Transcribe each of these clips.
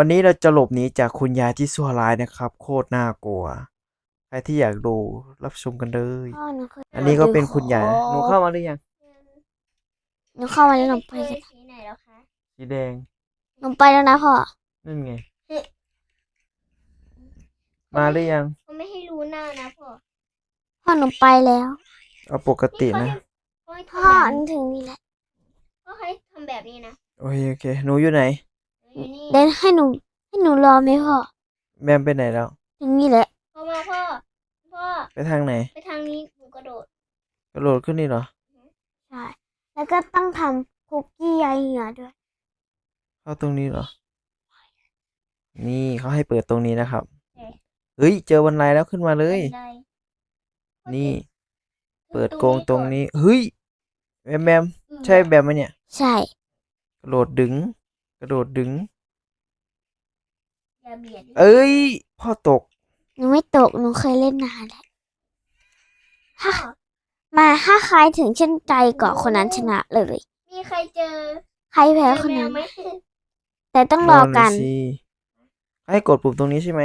วันนี้เราจะหลบหนีจากคุณยายที่ชั่วร้ายนะครับ โคตรน่ากลัว ใครที่อยากดูรับชมกันเลย พ่อหนูเคยอันนี้ก็เป็นคุณยายหนูเข้ามาหรือยังหนูเข้ามาแล้วหนูไปกันสีไหนแล้วคะสีแดงหนูไปแล้วนะพ่อ นั่นไง มาหรือยัง เขาไม่ให้รู้หน้านะพ่อพ่อหนูไปแล้ว เอาปกตินะเขาให้พ่อทำแบบนึกถึงนี่แหละ เขาให้ทำแบบนี้นะ โอเคโอเค หนูอยู่ไหน อยู่นี่เดินให้หนูให้หนูรอไหมพ่อแมมไปไหนแล้วถึงนี่แหละพ่อมาพ่อ พ่อ ไปทางไหน ไปทางนี้หนูกระโดด กระโดดขึ้นนี่เหรอ ใช่แล้วก็ต้องทำคุกกี้ใยเหงื่อด้วย เข้าตรงนี้เหรอ นี่เขาให้เปิดตรงนี้นะครับเอ๊ะเฮ้ย เจอบันไดแล้วขึ้นมาเลย บันไดนี่ เปิดขึ้นโกงตรงนี้ เฮ้ย แบมแบมอืมใช่แบมไหมเนี่ย ใช่ กระโดดดึง กระโดดดึง อย่าเบียดดิเอ้ย พ่อตก หนูไม่ตก หนูเคยเล่นนานแล้วถ้ามาถ้าใครถึงเช่นใจก่อนคนนั้นชนะเลย มีใครเจอใครแพ้เจอคนแมนั้วนไหมแต่ต้องรอกันลงดูสิให้กดปุ่มตรงนี้ใช่ไหม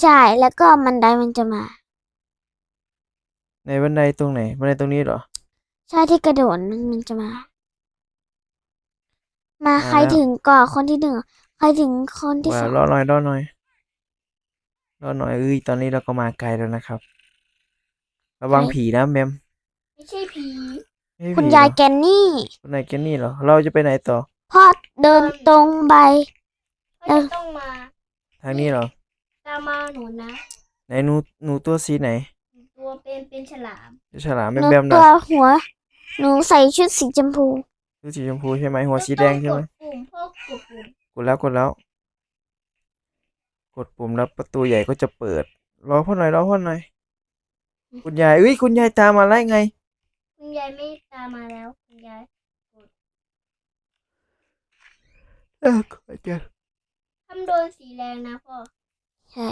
ใช่ แล้วก็มันไดมันจะมา ในบันไดตรงไหน บันไดตรงนี้เหรอ ใช่ที่กระโดดมันมันจะมา มามาใครแล้วถึงก่อนคนที่หนึ่งใครถึงคนที่ว่าสองรอหน่อยรอหน่อยรอหน่อยเอ้ยตอนนี้เราก็มาไกลแล้วนะครับ ระวังผีนะแมมไม่ใช่ผีไม่ใช่คุณผียายเหรอแกนนี่คุณนายแกนนี่เหรอ เราจะไปไหนต่อพ่อเดินตรงไปเขาจะต้องมา ทางนี้เหรอตามมาหนูนะไหนหนูหนูตัวสีไหน ตัวเป็นเป็นฉลามฉลามหแบมนูแบมตันะวหัว หนูใส่ชุดสีชมพู ตัวสีชมพูใช่ไหมหัวสีแดงใช่ไหมต้องกดปุ่มพ่อกดปุ่มกดแล้วกดแล้ว กดปุ่มแล้วประตูใหญ่ก็จะเปิด รอพ่อหน่อยรอพ่อหน่อย คุณยายเอ้ยคุณยายตามมาไล่ไง คุณยายไม่ตามมาแล้วคุณยายเออขอเจอทำโดนสีแดงนะพ่อใช่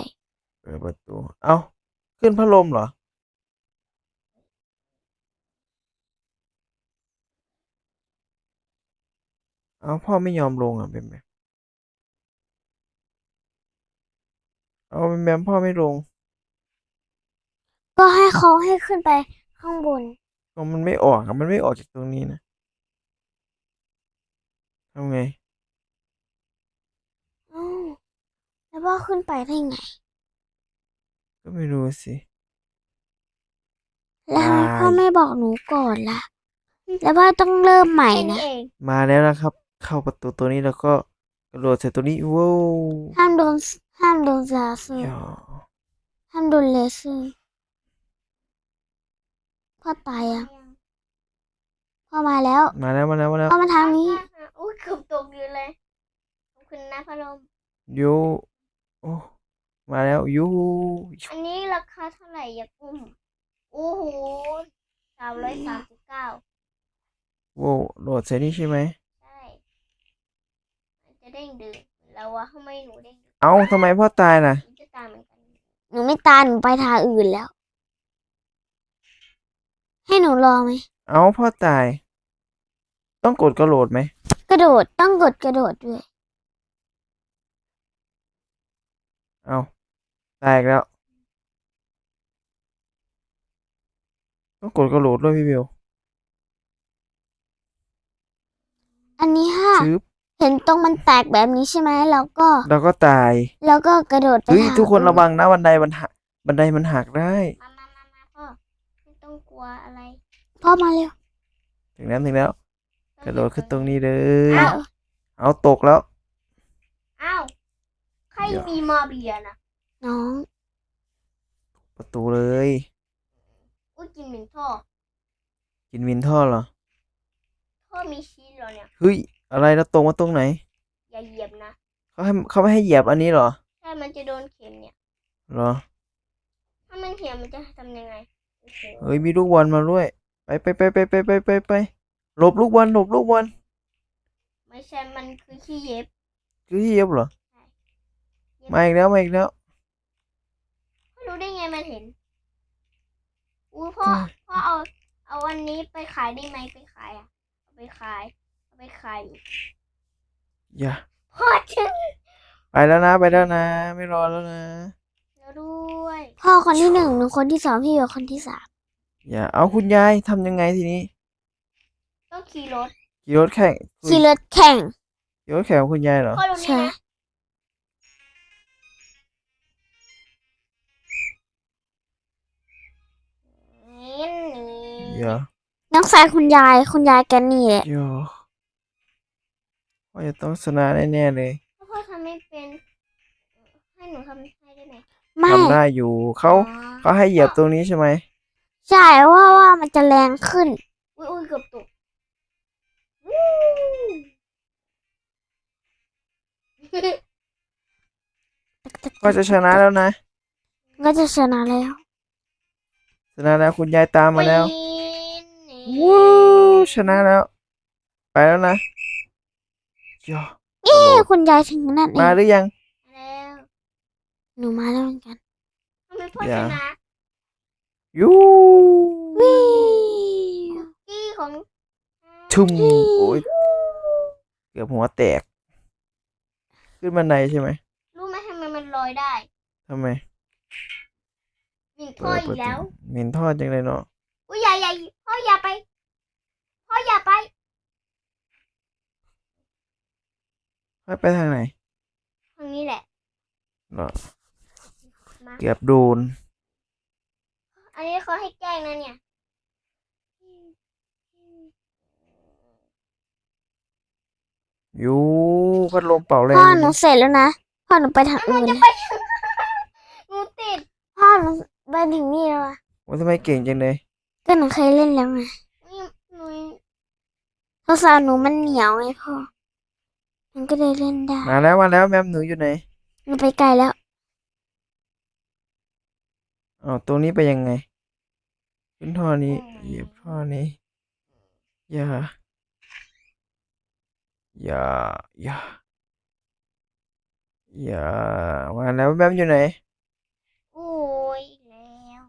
เปิดประตู เอ้า ขึ้นพัดลมเหรอ เอ้าพ่อไม่ยอมลงอะแบมแบมเอาแบมแบมพ่อไม่ลง ก็ให้เขาให้ขึ้นไปข้างบนก็มันไม่ออกอะมันไม่ออกจากตรงนี้นะทำไงอ้าวแล้วพ่อขึ้นไปได้ไง ก็ไม่รู้สิแล้วทำไมตายพ่อไม่บอกหนูก่อนล่ะ แล้วพ่อต้องเริ่มใหม่แค่นี้นะ เอง มาแล้วนะครับ เข้าประตูตัวนี้แล้วก็กระโดดใส่ตัวนี้ว้าวห้ามโดนห้ามโดนลาเซอร์ย่อห้ามโดนเลเซอร์พ่อตายอะพ่อมาแล้วมาแล้วมาแล้วมาแล้วพ่อมาทางนี้อุ้ยเกือบตกอยู่เลยขอบคุณนะพัดลมยูโอ้มาแล้วยูอันนี้ราคาเท่าไหร่อยากอุ้มโอ้โหสามร้อยสามสิบเก้าว้าวโดดใส่นี่ใช่ไหมใช่มันจะเด้งดึงเราว่าทำไมหนูเด้งดึงเอ้าทำไมพ่อตายล่ะมันจะตามเหมือนกันหนูไม่ตายหนูไปทางอื่นแล้ว ให้หนูรอไหมเอ้าพ่อตาย ต้องกดกระโดดไหมกระโดดต้องกดกระโดดด้วย เอ้าตายอีกแล้ว ต้องกดกระโดดด้วยพี่เบลอันนี้ฮะชื้อ เห็นตรงมันแตกแบบนี้ใช่ไหมแล้วก็แล้วก็ตายแล้วก็กระโดดไปเฮ้ยทางทุกคนระวังนะบันไดมันหักบันไดมันหักได้ มามามามาพ่อไม่ต้องกลัวอะไรพ่อมาเร็วถึงแล้วถึงแล้ว กระโดดขึ้นตรงนี้เลย อ้าวเอาตกแล้ว อ้าวใครเดี๋ยว มีมาเบียนะน้องประตูเลย อุ้ยกินเหม็นท่อกินวินท่อเหรอท่อมีชีสเหรอเนี่ยเฮ้ย อะไรแล้วตรงมาตรงไหน อย่าเหยียบนะ เขาให้เขาไม่ให้เหยียบอันนี้เหรอถ้ามันจะโดนเข็มเนี่ย เหรอ ถ้ามันเหี่ยวมันจะทำยังไงโอ้โหเฮ้ยมีลูกบอลมาด้วย ไปไปไปไปไปไปไปไปหลบลูกบอลหลบลูกบอลไม่ใช่มันคือขี้เย็บคือที่เหยียบเหรอเย็บมาอีกแล้วมาอีกแล้วพ่อรู้ได้ไงมันเห็นอุ้ยพ่ออืมพ่อเอา เอาอันนี้ไปขายได้ไหมไปขายอะเอาไปขายเอา ไปขายอย่าพ่อฉันไปแล้วนะไปแล้วนะ ไม่รอแล้วนะแล้วด้วย พ่อคนที่หนึ่งหนูคนที่สองพี่อยู่คนที่สามอย่าเอาคุณยายทำยังไงทีนี้ต้องขี่รถขี่รถแข่งขี่รถแข่งขี่รถแข่งกับคุณยายเหรอ พ่อดูใช่นี่นะนี่นี่เดี๋ยวน้องสายคุณยายคุณยายแกนี่แหละเดี๋ยว ว่าจะต้องชนะแน่ๆเลยถ้าพ่อทำไม่เป็น ให้หนูทำให้ได้ไหมไม่ทำได้อยู่เขาอ๋อเขาให้เหยียบตรงนี้ใช่ไหมใช่ว่าว่ามันจะแรงขึ้น อุ้ยอุ้ยเกือบตกวู้ก็จะชนะแล้วนะก็จะชนะแล้วชนะแล้วคุณยายตามมาแล้ว ปีนนี่วู้ชนะแล้ว ไปแล้วนะ ย่อเอ้คุณยายถึงนั่นเอมางหรือยัง แล้วหนูมาแล้วเหมือนกันทำไมพ่ออย่าชนะยูวิวกี้ของชุ่มโอ้ยเกือบหัวแตก ขึ้นบันไดใช่ไหมรู้ไหมทำไมมันลอยได้ทำไมมีท่ออีกแล้วเหม็นทอดจังเลยเนาะอุ้ยอย่าอย่าพ่ออย่าไปพ่ออย่าไป ให้ไปทางไหนทางนี้แหละเนาะมาเกือบโดน อันนี้เขาให้แกล้งนะเนี่ย ยูพัดลมเป่าแรงพ่อหนูเสร็จแล้วนะ พ่อหนูไปทางหนูอื่นจะนะไปหนูติด พ่อหนูไปถึงนี่แล้วอะว่าทำไมเก่งจังเลยก็หนูเคยเล่นแล้วไงนี่หนูโทรศัพท์หนูมันเหนียวไงพ่อ มันก็เลยเล่นได้ มาแล้วมาแล้วแมมหนูอยู่ไหนหนูไปไกลแล้วอ๋อตรงนี้ไปยังไง ขึ้นท่อนี้เหยียบท่อนี้ อย่า อย่า อย่า อย่ามาแล้วแมมอยู่ไหน โอ้ยอีกแล้ว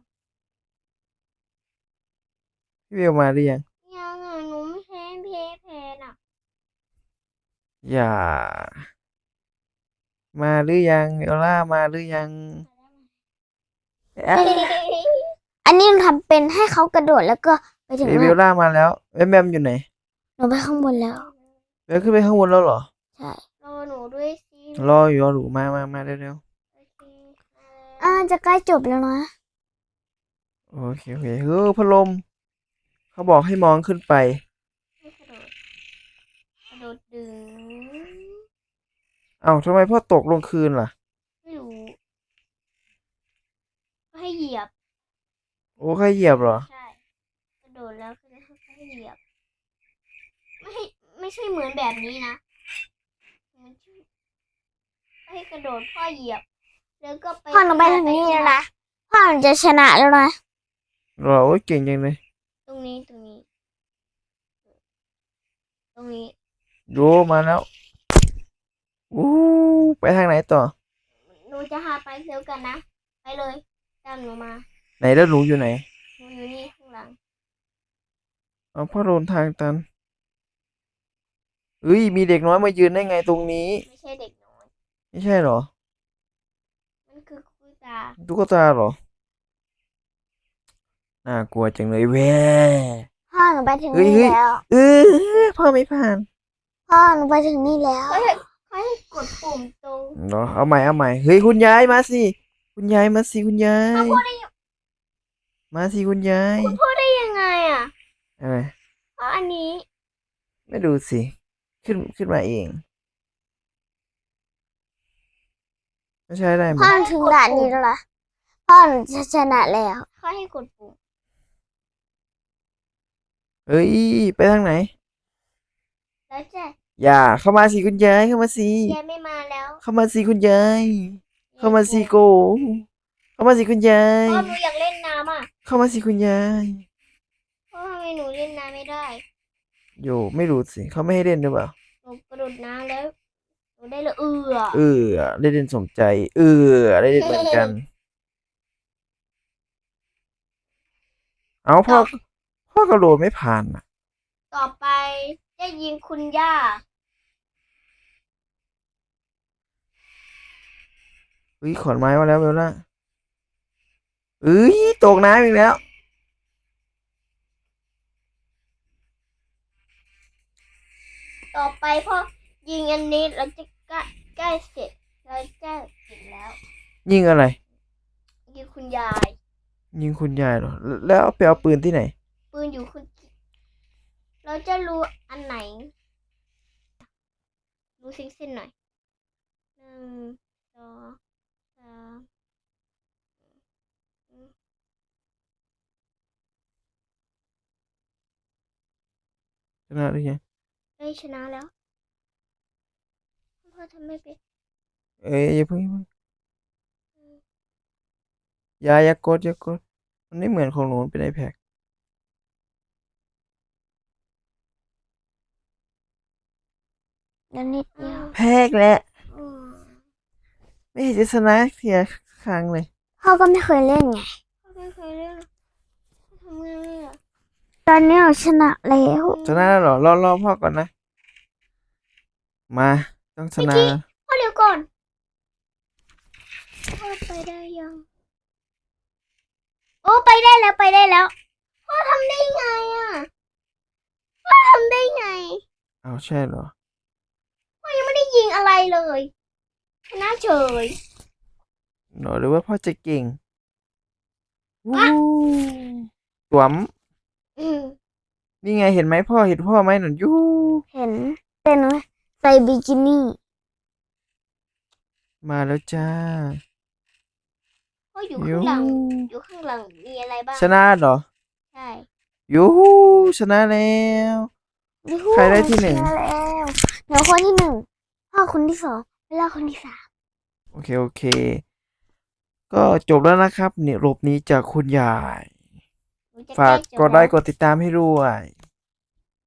พี่เบลมาหรือยัง ยังอะหนูไม่แพ้เพเพน่ะ อย่า มาหรือยังเอลล่ามาหรือยังเอ๊ะอันนี้หนูทำเป็นให้เขากระโดดแล้วก็ไปถึงเบนั่ลนล่ามาแล้วแมมแมมอยู่ไหนหนูไปข้างบนแล้ว เบลขึ้นไปข้างบนแล้วเหรอ ใช่รอหนูด้วยสิรออยู่รอหนูมามามาเร็วโอเคอ่าจะใกล้จบแล้วนะๆโอเคโอเคเฮ้ยพัดลม เขาบอกให้มองขึ้นไปให้กระโดดกระโดดดึง เอ้าทำไมพ่อตกลงคืนล่ะ ไม่รู้ก็ให้เหยียบ โอ้ใครเหยียบเหรอ ใช่ กระโดดแล้วก็ให้เหยียบ ไม่ให้ไม่ใช่เหมือนแบบนี้นะมันชื่อให้กระโดดพ่อเหยียบ แล้วก็ไปพ่อหนูไปถึงนี่แล้วนะ พ่อหนูจะชนะแล้วนะ เหรอโอ้ยเก่งจังเลยตรงนี้ตรงนี้ ตรงนี้ โยมาแล้ว อู้ไปทางไหนต่อ หนูจะหาไปเร็วกันนะ ไปเลยตามหนูมา ไหนแล้วหนูอยู่ไหนหนูอยู่นี่ข้างหลัง เอาพ่อโดนทางตันเอ้ย มีเด็กน้อยมายืนได้ไงตรงนี้ ไม่ใช่เด็กน้อย ไม่ใช่เหรอ มันคือคุยตา ตุ๊กตาเหรอ น่ากลัวจังเลยแว่พ่อหนูไปถึงเฮ้ยนี่เฮ้ยแล้ว เออพ่อไม่ผ่าน พ่อหนูไปถึงนี่แล้วเขา ให้เขาให้กดปุ่มตรงเหรอเอาใหม่เอาใหม่เฮ้ยคุณยายมาสิคุณยายมาสิคุณยายมาสิคุณยายพูดได้ยังไงอะอะไรเพราะอันนี้ไม่ดูสิ ขึ้นขึ้นมาเอง ไม่ใช่ได้ไหมพ่อหนูถึงด่านนี้แล้วนะพ่อหนูจะชนะแล้วเขาให้กดปุ่มเอ้ย ไปทางไหน แล้วจะ อย่าเข้ามาสิคุณยายเข้ามาสิยายไม่มาแล้วเข้ามาสิคุณยายเข้ามาสิโก เข้ามาสิคุณยายพ่อหนูอยากเล่นน้ำอะเข้ามาสิคุณยายพ่อทำไมหนูเล่นน้ำไม่ได้โยไม่รู้สิเขาไม่ให้เล่นหรือเปล่าหนูกระโดดน้ำแล้วหนูได้เลยเอือเออได้เล่นสมใจ เออได้เล่นเหมือนกัน เอาพ่อพ่อกระโดดไม่ผ่านอะ ต่อไป จะยิงคุณย่า อุ้ยขอนไม้มาแล้วเบลล่าเอ้ยตกน้ำอีกแล้ว ต่อไปพอยิงอันนี้เราจะใกล้ใกล้เสร็จเราจะเสร็จแล้ว ยิงอะไร ยิงคุณยาย ยิงคุณยายเหรอ แล้วเอาไปเอาปืนที่ไหน ปืนอยู่คุณ เราจะรู้อันไหน รู้ซิงเส้นหน่อยหนึ่งสองสามชนะหรือยังเอ้ยชนะแล้วพ่อทำไม่เป็นเอ้ยอย่าเพิ่งอย่าเพิ่งอย่าอย่ากดอย่ากดมันไม่เหมือนของหนูมันเป็นไอแพด แล้วนิดเดียวแพ้อีกแล้วอืมไม่เห็นจะชนะเสียครั้งเลย พ่อก็ไม่เคยเล่นไง พ่อไม่เคยเล่นทำไงอะตอนนี้เราชนะแล้วชนะแล้วเหรอรอรอพ่อก่อนนะ มาต้องชนะพ่อเดี๋ยวก่อนพ่อไปได้ยัง โอ้ไปได้แล้วไปได้แล้วพ่อทำได้ไงอะพ่อทำได้ไง เอาใช่เหรอพ่อยังไม่ได้ยิง อะไรเลยชนะเฉยหนอหรือว่าพ่อจะเก่งวู้สวมอืมนี่ไงเห็นไหมพ่อเห็นพ่อไหมหนุนยูเห็นเป็นใส่บิกินี่ มาแล้วจ้าพ่ออยู่ยูข้างหลังอยู่ข้างหลังมีอะไรบ้าง ชนะเหรอ ใช่ยูฮูชนะแล้ว ใครได้ที่หนึ่งชะแล้วหนูคนที่หนึ่ง พ่อคนที่สองเวลาคนที่สามโอเค โอเค ก็จบแล้วนะครับเนี่ยรบนี้จากคุณยาย หนูจะฝากใล้จะกดไลค์บกดติดตามให้ด้วย